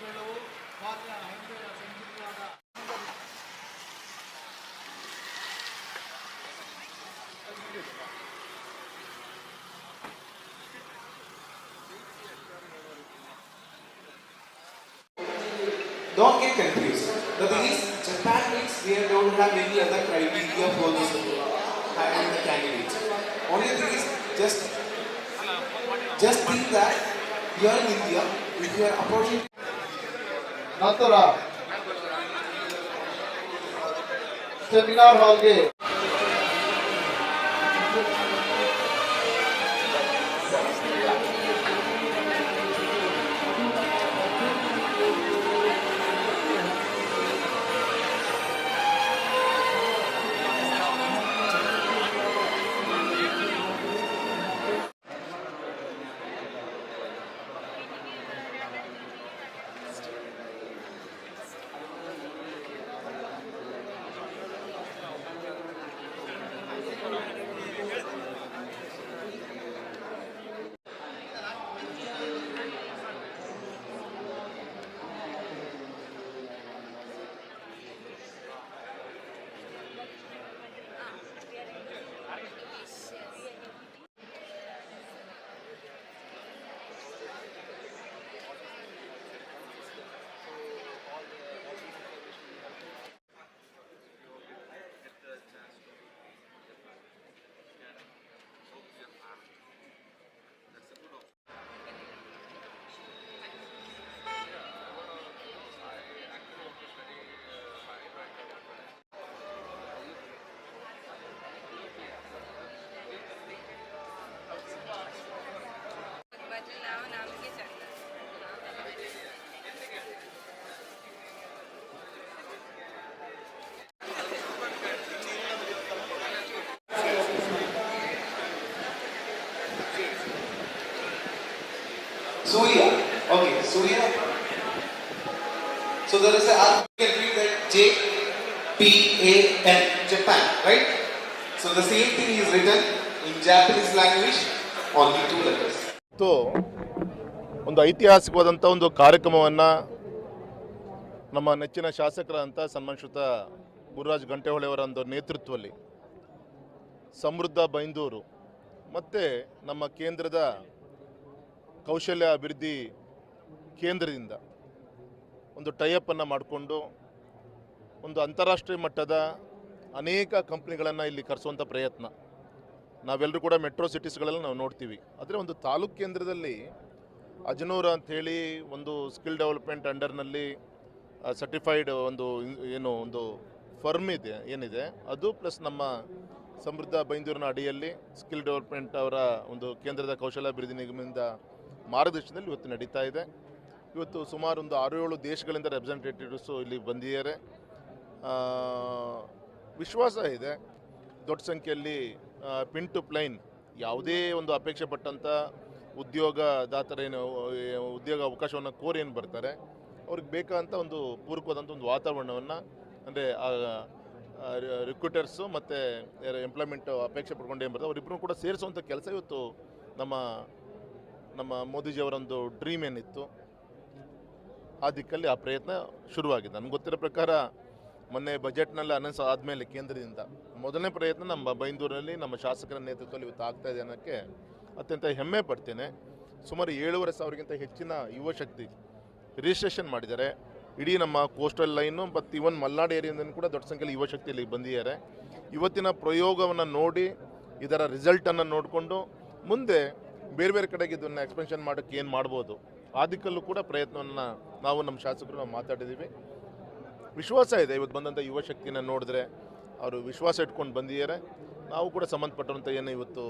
ಮೇಳವು ಭಾರತೀಯ ಹೆಮ್ಮೆಯ ಸಂಸ್ಕೃತಿಯಾದ Don't get confused. The thing is, Japan means we don't have any other criteria for this uh, hiring the candidates. Only thing is, just just think that here in India, if you are approaching ನಂತರ seminar ಹಾಲ್ಗೆ Surya. Okay, Surya. So there is a can read that J P A N Japan, right? So the same thing is written in Japanese language, only two letters. ಇವತ್ತು ಒಂದು ಐತಿಹಾಸಿಕವಾದಂಥ ಒಂದು ಕಾರ್ಯಕ್ರಮವನ್ನು ನಮ್ಮ ನೆಚ್ಚಿನ ಶಾಸಕರಾದಂಥ ಸನ್ಮಾನಿತ ಗುರುರಾಜ್ ಗಂಟೆಹೊಳೆಯವರ ಒಂದು ನೇತೃತ್ವದಲ್ಲಿ ಸಮೃದ್ಧ ಬೈಂದೂರು ಮತ್ತು ನಮ್ಮ ಕೇಂದ್ರದ ಕೌಶಲ್ಯ ಅಭಿವೃದ್ಧಿ ಕೇಂದ್ರದಿಂದ ಒಂದು ಟೈಅಪ್ಪನ್ನು ಮಾಡಿಕೊಂಡು ಒಂದು ಅಂತಾರಾಷ್ಟ್ರೀಯ ಮಟ್ಟದ ಅನೇಕ ಕಂಪ್ನಿಗಳನ್ನು ಇಲ್ಲಿ ಕರೆಸುವಂಥ ಪ್ರಯತ್ನ. ನಾವೆಲ್ಲರೂ ಕೂಡ ಮೆಟ್ರೋ ಸಿಟೀಸ್ಗಳಲ್ಲಿ ನಾವು ನೋಡ್ತೀವಿ. ಆದರೆ ಒಂದು ತಾಲೂಕು ಕೇಂದ್ರದಲ್ಲಿ ಅಜನೂರ ಅಂಥೇಳಿ ಒಂದು ಸ್ಕಿಲ್ ಡೆವಲಪ್ಮೆಂಟ್ ಅಂಡರ್ನಲ್ಲಿ ಸರ್ಟಿಫೈಡ್ ಒಂದು ಏನು ಒಂದು ಫರ್ಮ್ ಇದೆ, ಏನಿದೆ, ಅದು ಪ್ಲಸ್ ನಮ್ಮ ಸಮೃದ್ಧ ಬೈಂದೂರಿನ ಅಡಿಯಲ್ಲಿ ಸ್ಕಿಲ್ ಡೆವಲಪ್ಮೆಂಟ್ ಅವರ ಒಂದು ಕೇಂದ್ರದ ಕೌಶಲ್ಯಾಭಿವೃದ್ಧಿ ನಿಗಮದಿಂದ ಮಾರ್ಗದರ್ಶನದಲ್ಲಿ ಇವತ್ತು ನಡೀತಾ ಇದೆ. ಇವತ್ತು ಸುಮಾರು ಒಂದು ಆರು ಏಳು ದೇಶಗಳಿಂದ ರೆಪ್ರೆಸೆಂಟೇಟಿವ್ಸು ಇಲ್ಲಿ ಬಂದಿದ್ದಾರೆ. ವಿಶ್ವಾಸ ಇದೆ. ದೊಡ್ಡ ಸಂಖ್ಯೆಯಲ್ಲಿ ಪಿನ್ ಟು ಪ್ಲೈನ್ ಯಾವುದೇ ಒಂದು ಅಪೇಕ್ಷೆ ಪಟ್ಟಂಥ ಉದ್ಯೋಗದಾತರೇನು ಉದ್ಯೋಗ ಅವಕಾಶವನ್ನು ಕೋರಿ ಏನು ಬರ್ತಾರೆ. ಅವ್ರಿಗೆ ಬೇಕಾದಂಥ ಒಂದು ಪೂರಕವಾದಂಥ ಒಂದು ವಾತಾವರಣವನ್ನು, ಅಂದರೆ ರಿಕ್ರೂಟರ್ಸು ಮತ್ತು ಎಂಪ್ಲಾಯ್ಮೆಂಟ್ ಅಪೇಕ್ಷೆ ಪಡ್ಕೊಂಡು ಏನು ಬರ್ತಾರೆ ಅವರಿಬ್ಬರು ಕೂಡ ಸೇರಿಸುವಂಥ ಕೆಲಸ ಇವತ್ತು ನಮ್ಮ ನಮ್ಮ ಮೋದಿಜಿಯವರೊಂದು ಡ್ರೀಮ್ ಏನಿತ್ತು, ಆ ದಿಕ್ಕಲ್ಲಿ ಆ ಪ್ರಯತ್ನ ಶುರುವಾಗಿದೆ. ನನಗೆ ಗೊತ್ತಿರೋ ಪ್ರಕಾರ ಮೊನ್ನೆ ಬಜೆಟ್ನಲ್ಲಿ ಅನೌನ್ಸ್ ಆದಮೇಲೆ ಕೇಂದ್ರದಿಂದ ಮೊದಲನೇ ಪ್ರಯತ್ನ ನಮ್ಮ ಬೈಂದೂರಿನಲ್ಲಿ ನಮ್ಮ ಶಾಸಕರ ನೇತೃತ್ವದಲ್ಲಿ ಇವತ್ತು ಆಗ್ತಾ ಇದೆ ಅನ್ನೋಕ್ಕೆ ಅತ್ಯಂತ ಹೆಮ್ಮೆ ಪಡ್ತೇನೆ. ಸುಮಾರು ಏಳುವರೆ ಸಾವಿರಕ್ಕಿಂತ ಹೆಚ್ಚಿನ ಯುವ ಶಕ್ತಿ ರಿಜಿಸ್ಟ್ರೇಷನ್ ಮಾಡಿದ್ದಾರೆ. ಇಡೀ ನಮ್ಮ ಕೋಸ್ಟಲ್ ಲೈನು ಮತ್ತು ಇವನ್ ಮಲ್ನಾಡು ಏರಿಯಾದಿಂದ ಕೂಡ ದೊಡ್ಡ ಸಂಖ್ಯೆಯಲ್ಲಿ ಯುವ ಶಕ್ತಿ ಇಲ್ಲಿ ಬಂದಿದ್ದಾರೆ. ಇವತ್ತಿನ ಪ್ರಯೋಗವನ್ನು ನೋಡಿ, ಇದರ ರಿಸಲ್ಟನ್ನು ನೋಡಿಕೊಂಡು ಮುಂದೆ ಬೇರೆ ಬೇರೆ ಕಡೆಗೆ ಇದನ್ನು ಎಕ್ಸ್ಪೆನ್ಷನ್ ಮಾಡೋಕ್ಕೆ ಏನು ಮಾಡ್ಬೋದು? ಆ ದಿಕ್ಕಲ್ಲೂ ಕೂಡ ಪ್ರಯತ್ನವನ್ನು ನಾವು ನಮ್ಮ ಶಾಸಕರು ನಾವು ಮಾತಾಡಿದ್ದೀವಿ ವಿಶ್ವಾಸ ಇದೆ. ಇವತ್ತು ಬಂದಂಥ ಯುವ ಶಕ್ತಿನ ನೋಡಿದ್ರೆ ಅವರು ವಿಶ್ವಾಸ ಇಟ್ಕೊಂಡು ಬಂದಿದ್ದಾರೆ. ನಾವು ಕೂಡ ಸಂಬಂಧಪಟ್ಟಂಥ ಏನು ಇವತ್ತು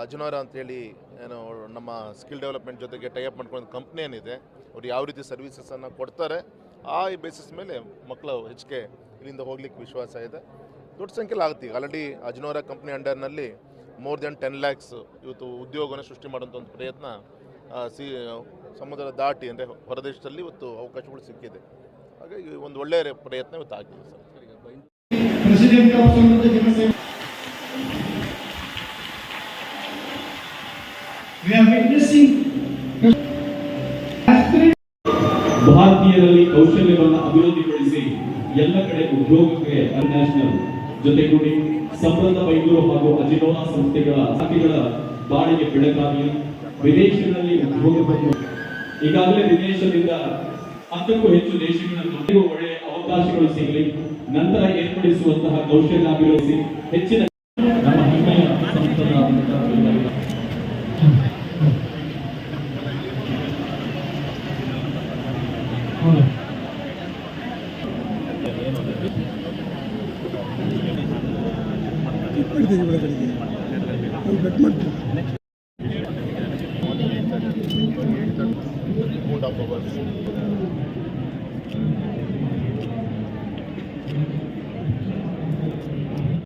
ಅಜನೋರ ಅಂತೇಳಿ ಏನು ನಮ್ಮ ಸ್ಕಿಲ್ ಡೆವಲಪ್ಮೆಂಟ್ ಜೊತೆಗೆ ಟೈಅಪ್ ಮಾಡ್ಕೊಂಡು ಕಂಪ್ನಿ ಏನಿದೆ, ಅವ್ರು ಯಾವ ರೀತಿ ಸರ್ವಿಸಸನ್ನು ಕೊಡ್ತಾರೆ, ಆ ಬೇಸಿಸ್ ಮೇಲೆ ಮಕ್ಕಳು ಹೆಚ್ಚಿಗೆ ಇಲ್ಲಿಂದ ಹೋಗ್ಲಿಕ್ಕೆ ವಿಶ್ವಾಸ ಇದೆ. ದೊಡ್ಡ ಸಂಖ್ಯೆಯಲ್ಲಿ ಆಗುತ್ತೆ. ಈಗ ಆಲ್ರೆಡಿ ಅಜನೋರ ಕಂಪ್ನಿ ಅಂಡರ್ನಲ್ಲಿ ಮೋರ್ ದೆನ್ ಟೆನ್ ಲ್ಯಾಕ್ಸ್ ಇವತ್ತು ಉದ್ಯೋಗನ ಸೃಷ್ಟಿ ಮಾಡೋಂಥ ಒಂದು ಪ್ರಯತ್ನ ಸಿ ಸಮುದ್ರ ದಾಟಿ ಅಂದರೆ ಹೊರದೇಶದಲ್ಲಿ ಇವತ್ತು ಅವಕಾಶಗಳು ಸಿಕ್ಕಿದೆ. ಹಾಗಾಗಿ ಒಂದು ಒಳ್ಳೆಯ ಪ್ರಯತ್ನ ಇವತ್ತು ಆಗಿದೆ ಸರ್. ಭಾರತೀಯರಲ್ಲಿ ಕೌಶಲ್ಯವನ್ನು ಅಭಿವೃದ್ಧಿಪಡಿಸಿ ಎಲ್ಲ ಕಡೆ ಉದ್ಯೋಗಕ್ಕೆ ಅಂತಾರಾಷ್ಟ್ರೀಯ ಜೊತೆಗೂಡಿ ಸಂಬಂಧ ಬೈಂದೂರು ಹಾಗೂ ಅಜಿನೋನಾ ಸಂಸ್ಥೆಗಳ ಸಾಕಿಗಳ ಬಾಳಿಗೆ ಬೆಳಕಾಗಲಿ ವಿದೇಶಗಳಲ್ಲಿ ಉದ್ಯೋಗವನ್ನು ಈಗಾಗಲೇ ವಿದೇಶದಿಂದ ಹತ್ತಕ್ಕೂ ಹೆಚ್ಚು ದೇಶಗಳನ್ನು ಒಳ್ಳೆಯ ಅವಕಾಶಗಳು ಸಿಗಲಿ. ನಂತರ ಏರ್ಪಡಿಸುವಂತಹ ಕೌಶಲ್ಯಾಭಿವೃದ್ಧಿ ಹೆಚ್ಚಿನ ನಮ್ಮ Thank you.